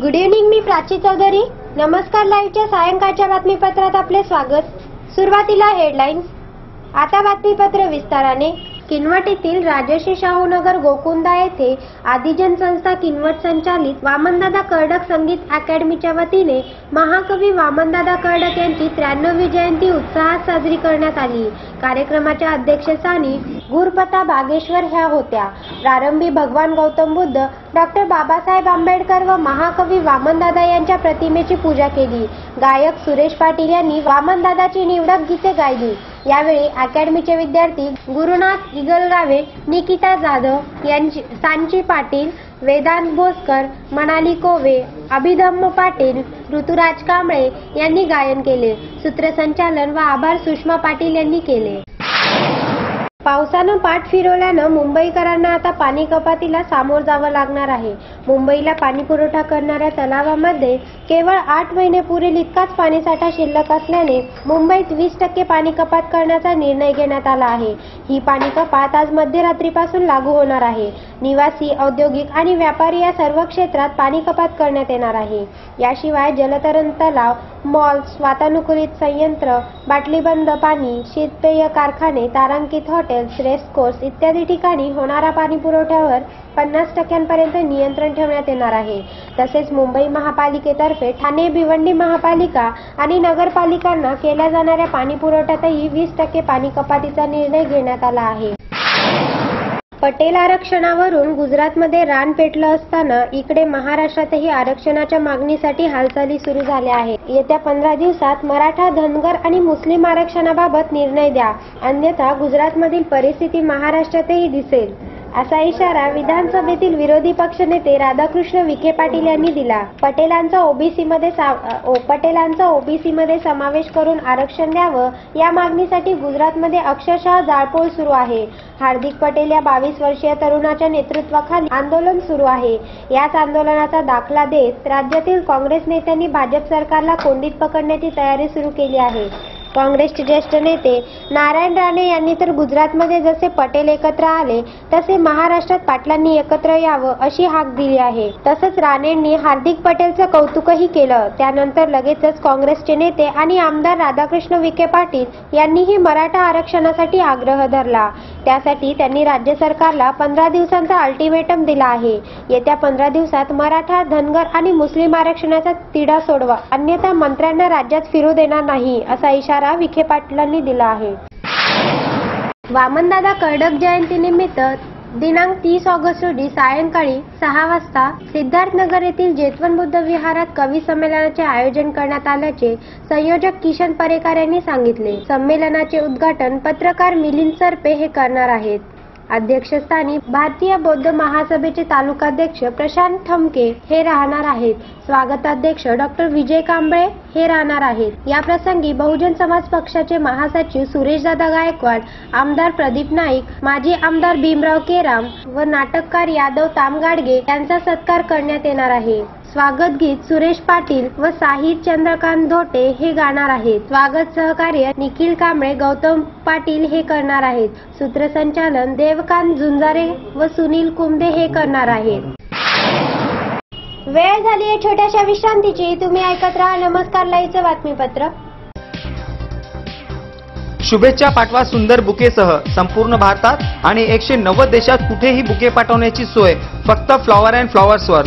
Good evening मी प्राची चौधरी. नमस्कार लाईव्हच्या सायंकाळच्या बातमीपत्रात आपले स्वागत. सुरुवातीला हेडलाईन्स आता बातमीपत्र विस्ताराने. किनवट येथील राजश्री शाहू नगर गोकुंदा येथे आदिजन संस्था किनवट संचालित वामनदादा कर्डक संगीत अकॅडमीच्या वतीने महाकवी वामनदादा कर्डक यांची त्र्याण्णवी जयंती उत्साहात साजरी करण्यात आली. कार्यक्रमाच्या अध्यक्षस्थानी गुरपता बागेश्वर ह्या होत्या. प्रारंभी भगवान गौतम बुद्ध डॉक्टर बाबासाहेब आंबेडकर व महाकवी वामनदादा यांच्या प्रतिमेची पूजा केली. गायक सुरेश पाटील यांनी वामनदादाची निवडक गीते गायली. यावेळी अकॅडमीचे विद्यार्थी गुरुनाथ इगलगावे निकिता जाधव यांची सांची पाटील वेदांत भोसकर मनाली कोवे अभिधम्म पाटील ऋतुराज कांबळे यांनी गायन केले. सूत्रसंचालन व आभार सुषमा पाटील यांनी केले. पावसानं पाठ फिरवल्यानं मुंबईकरांना आता पाणी कपातीला सामोर जावं लागणार आहे. मुंबईला पाणी पुरवठा करणाऱ्या तलावामध्ये केवळ आठ महिने पुरेल इतकाच पाणीसाठा शिल्लक असल्याने मुंबईत वीस टक्के पाणी कपात करण्याचा निर्णय घेण्यात आला आहे. ही पाणी कपात आज मध्यरात्रीपासून लागू होणार आहे. निवासी औद्योगिक आणि व्यापारी या सर्व क्षेत्रात पाणी कपात करण्यात येणार आहे. याशिवाय जलतरण तलाव मॉल्स वातानुकूलित संयंत्र बाटलीबंद पाणी शीतपेय कारखाने तारांकित हॉटेल हॉटेल्स रेस कोर्स इत्यादी ठिकाणी होणारा पाणी पुरवठ्यावर पन्नास टक्क्यांपर्यंत नियंत्रण ठेवण्यात येणार आहे. तसेच मुंबई महापालिकेतर्फे ठाणे भिवंडी महापालिका आणि नगरपालिकांना केल्या जाणाऱ्या पाणी पुरवठ्यातही वीस टक्के पाणी कपातीचा निर्णय घेण्यात आला आहे. पटेल आरक्षणावरून गुजरातमध्ये रान पेटलं असताना इकडे महाराष्ट्रातही आरक्षणाच्या मागणीसाठी हालचाली सुरू झाल्या आहेत. येत्या पंधरा दिवसात मराठा धनगर आणि मुस्लिम आरक्षणाबाबत निर्णय द्या. अन्यथा गुजरातमधील परिस्थिती महाराष्ट्रातही दिसेल. असा इशारा विधानसभेतील विरोधी पक्षनेते राधाकृष्ण विखे पाटील यांनी दिला. पटेलांचा ओबीसी मध्ये पटेलांचा ओबीसी मध्ये समावेश करून आरक्षण द्यावं या मागणीसाठी गुजरातमध्ये अक्षरशः जाळपोळ सुरू आहे. हार्दिक पटेल या बावीस वर्षीय तरुणाच्या नेतृत्वाखाली आंदोलन सुरू आहे. याच आंदोलनाचा दाखला देत राज्यातील काँग्रेस नेत्यांनी भाजप सरकारला कोंडीत पकडण्याची तयारी सुरू केली आहे. काँग्रेसचे ज्येष्ठ नेते नारायण राणे यांनी तर गुजरातमध्ये जसे पटेल एकत्र आले तसे महाराष्ट्रात पाटलांनी एकत्र यावं अशी हाक दिली आहे. तसंच राणेंनी हार्दिक पटेलचं कौतुकही केलं. त्यानंतर लगेचच काँग्रेसचे नेते आणि आमदार राधाकृष्ण विखे पाटील यांनीही मराठा आरक्षणासाठी आग्रह धरला. त्यासाठी त्यांनी राज्य सरकारला पंधरा दिवसांचा अल्टिमेटम दिला आहे. येत्या पंधरा दिवसात मराठा धनगर आणि मुस्लिम आरक्षणाचा तिढा सोडवा. अन्यथा मंत्र्यांना राज्यात फिरू देणार नाही असा इशारा विखे पाटलांनी दिला आहे. वामनदादा कर्डक जयंतीनिमित्त दिनांक तीस ऑगस्ट रोजी सायंकाळी सहा वाजता सिद्धार्थनगर येथील जेतवन बुद्ध विहारात कवी संमेलनाचे आयोजन करण्यात आल्याचे संयोजक किशन परेकर यांनी सांगितले. संमेलनाचे उद्घाटन पत्रकार मिलिंद सरपे हे करणार आहेत. अध्यक्षस्थानी भारतीय बौद्ध महासभेचे तालुकाध्यक्ष प्रशांत ठमके हे राहणार आहेत. स्वागताध्यक्ष डॉक्टर विजय कांबळे हे राहणार आहेत. या प्रसंगी बहुजन समाज पक्षाचे महासचिव सुरेशदादा गायकवाड आमदार प्रदीप नाईक माजी आमदार भीमराव केराम व नाटककार यादव तामगाडगे यांचा सत्कार करण्यात येणार आहे. स्वागत गीत सुरेश पाटील व साहिर चंद्रकांत धोटे हे गाणार आहेत. स्वागत सहकार्य निखिल कांबळे गौतम पाटील हे करणार आहेत. सूत्रसंचालन देवकांत झुंजारे व सुनील कुंभे हे करणार आहेत. वेळ झाली आहे छोट्याशा विश्रांतीची. तुम्ही ऐकत राहा नमस्कार लाईचं बातमीपत्र. शुभेच्छा पाठवा सुंदर बुकेसह. संपूर्ण भारतात आणि एकशे नव्वद देशात कुठेही बुके पाठवण्याची सोय. फक्त फ्लॉवर अँड फ्लॉवर्सवर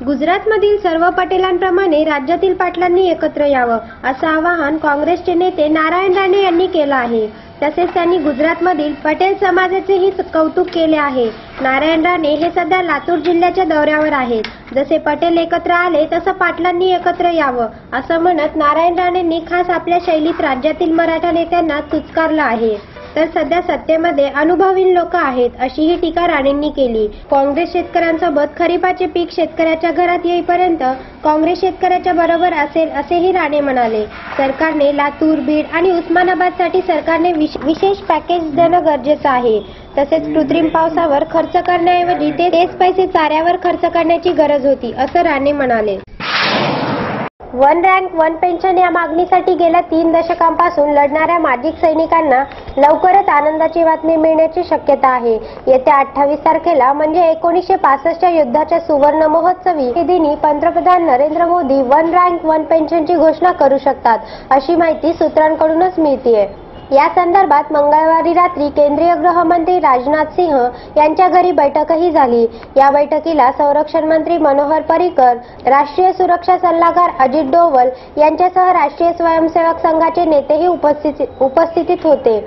गुजरातमधील सर्व पटेलांप्रमाणे राज्यातील पाटलांनी एकत्र यावं असं आवाहन काँग्रेसचे नेते नारायण राणे यांनी केलं आहे. तसेच त्यांनी गुजरातमधील पटेल समाजाचेही कौतुक केले आहे. नारायण राणे हे सध्या लातूर जिल्ह्याच्या दौऱ्यावर आहेत. जसे पटेल एकत्र आले तसं पाटलांनी एकत्र यावं असं म्हणत नारायण राणेंनी खास आपल्या शैलीत राज्यातील मराठा नेत्यांना तुचकारलं आहे. तर सध्या सत्तेमध्ये अनुभवी लोक आहेत अशीही टीका राणेंनी केली. काँग्रेस शेतकऱ्यांसोबत खरीपाचे पीक शेतकऱ्याच्या घरात येईपर्यंत काँग्रेस शेतकऱ्याच्या बरोबर असेल असेही राणे म्हणाले. सरकारने लातूर बीड आणि उस्मानाबादसाठी सरकारने विशेष पॅकेज देणं गरजेचं आहे. तसेच कृत्रिम पावसावर खर्च करण्याऐवजी ते तेच पैसे चाऱ्यावर खर्च करण्याची गरज होती असं राणे म्हणाले. वन रँक वन पेन्शन या मागणीसाठी गेल्या तीन दशकांपासून लढणाऱ्या माजी सैनिकांना लवकरच आनंदाची बातमी मिळण्याची शक्यता आहे. येत्या अठ्ठावीस तारखेला म्हणजे एकोणीसशे पासष्टच्या युद्धाच्या सुवर्ण महोत्सवी दिनी पंतप्रधान Narendra Modi one rank one पेन्शनची घोषणा करू शकतात अशी माहिती सूत्रांकडूनच मिळतीये. या संदर्भात मंगळवारी रात्री केंद्रीय गृहमंत्री राजनाथ सिंह यांच्या घरी बैठकही झाली. या बैठकीला संरक्षण मंत्री मनोहर पर्रिकर राष्ट्रीय सुरक्षा सल्लागार अजित डोवल यांच्यासह राष्ट्रीय स्वयंसेवक संघाचे नेतेही उपस्थित उपस्थितीत होते.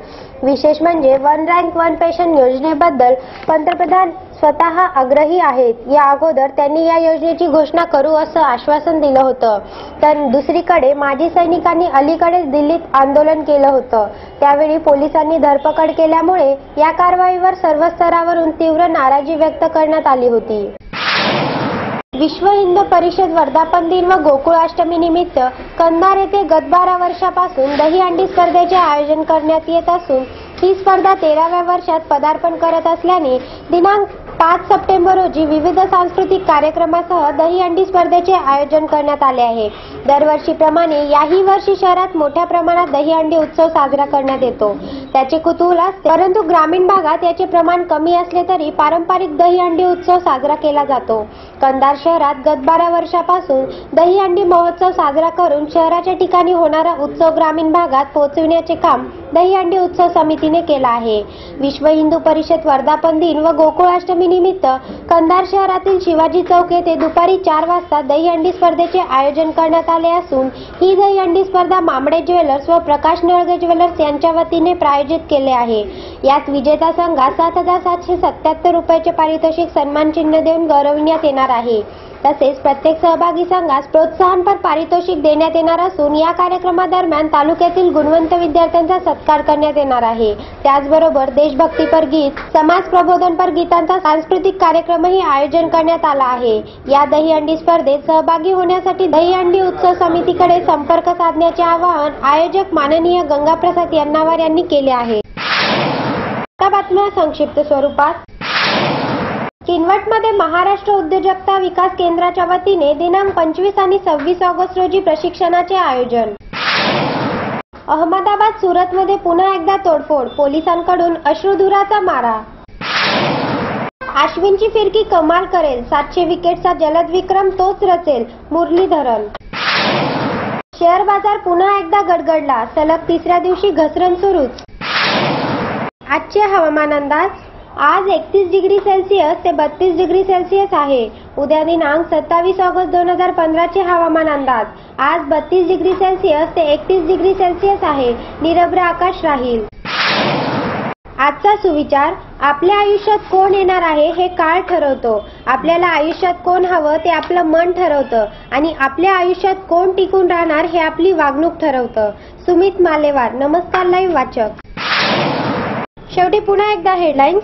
विशेष म्हणजे वन रँक वन पेशन योजनेबद्दल पंतप्रधान स्वतः आग्रही आहेत. या अगोदर त्यांनी या योजनेची घोषणा करू असं आश्वासन दिलं होतं. तर दुसरीकडे माजी सैनिकांनी अलीकडेच दिल्लीत आंदोलन केलं होतं. त्यावेळी पोलिसांनी धरपकड केल्यामुळे या कारवाईवर सर्व स्तरावरून तीव्र नाराजी व्यक्त करण्यात आली होती. विश्व हिंदू परिषद वर्धापन दिन व गोकुळाष्टमी निमित्त कंधार येथे गत बारा वर्षापासून दही अंडी स्पर्धेचे आयोजन करण्यात येत असून ही स्पर्धा तेराव्या वर्षात पदार्पण करत असल्याने दिनांक पाच सप्टेंबर रोजी विविध सांस्कृतिक कार्यक्रमासह दहीहंडी स्पर्धेचे आयोजन करण्यात आले आहे. दरवर्षीप्रमाणे याही वर्षी शहरात मोठ्या प्रमाणात दहीहंडी उत्सव साजरा करण्यात येतो. त्याचे कुतूहल असते. परंतु ग्रामीण भागात याचे प्रमाण कमी असले तरी पारंपरिक दहीहंडी उत्सव साजरा केला जातो. कंधार शहरात गत बारा वर्षापासून दहीहंडी महोत्सव साजरा करून शहराच्या ठिकाणी होणारा उत्सव ग्रामीण भागात पोहोचविण्याचे काम दहीहंडी उत्सव समितीने केला आहे. विश्व हिंदू परिषद वर्धापन दिन व गोकुळाष्टमी निमित्त कंधार शहरातील शिवाजी चौक येथे दुपारी चार वाजता दहीहंडी स्पर्धेचे आयोजन करण्यात आले असून ही दहीहंडी स्पर्धा मामडे ज्वेलर्स व प्रकाश नळगे ज्वेलर्स यांच्या वतीने प्रायोजित केले आहे. यात विजेता संघात सात हजार सातशे सत्याहत्तर रुपयाचे पारितोषिक सन्मान चिन्ह देऊन गौरविण्यात येणार आहे. तसेच प्रत्येक सहभागी संघास प्रोत्साहनपर पारितोषिक देण्यात येणार असून या कार्यक्रमादरम्यान तालुक्यातील गुणवंत विद्यार्थ्यांचा सत्कार करण्यात येणार आहे. त्याचबरोबर देशभक्तीपर गीत समाज प्रबोधनपर गीतांचा सांस्कृतिक कार्यक्रमही आयोजन करण्यात आला आहे. या दहीहंडी स्पर्धेत सहभागी होण्यासाठी दहीहंडी उत्सव समितीकडे संपर्क साधण्याचे आवाहन आयोजक माननीय गंगाप्रसाद यन्नावर यांनी केले आहे. आता बातम्या संक्षिप्त स्वरूपात किनवटमध्ये महाराष्ट्र उद्योजकता विकास केंद्राच्या वतीने दिनांक पंचवीस आणि सव्वीस ऑगस्ट रोजी प्रशिक्षणाचे आयोजन. अहमदाबाद सुरतमध्ये पुन्हा एकदा तोडफोड पोलिसांकडून अश्रुधुराचा मारा. अश्विनची फिरकी कमाल करेल सातशे विकेटचा जलद विक्रम तोच रचेल मुरलीधरन शेअर बाजार पुन्हा एकदा गडगडला सलग तिसऱ्या दिवशी घसरण सुरूच. आजचे हवामान अंदाज? आज एकतीस डिग्री सेल्सिअस ते बत्तीस डिग्री सेल्सिअस आहे. उद्या दिनांक सत्तावीस ऑगस्ट दोन हजार पंधराचे हवामान अंदाज. आज बत्तीस डिग्री सेल्सिअस ते एकतीस डिग्री सेल्सिअस आहे. निरभ्र आकाश राहील. आजचा सुविचार आपल्या आयुष्यात कोण येणार आहे हे काळ ठरवतो. आपल्याला आयुष्यात कोण हवं ते आपलं मन ठरवतं आणि आपल्या आयुष्यात कोण टिकून राहणार हे आपली वागणूक ठरवतं. सुमित मालेवार नमस्कार लाईव्ह वाचक. शेवटी पुन्हा एकदा हेडलाईन्स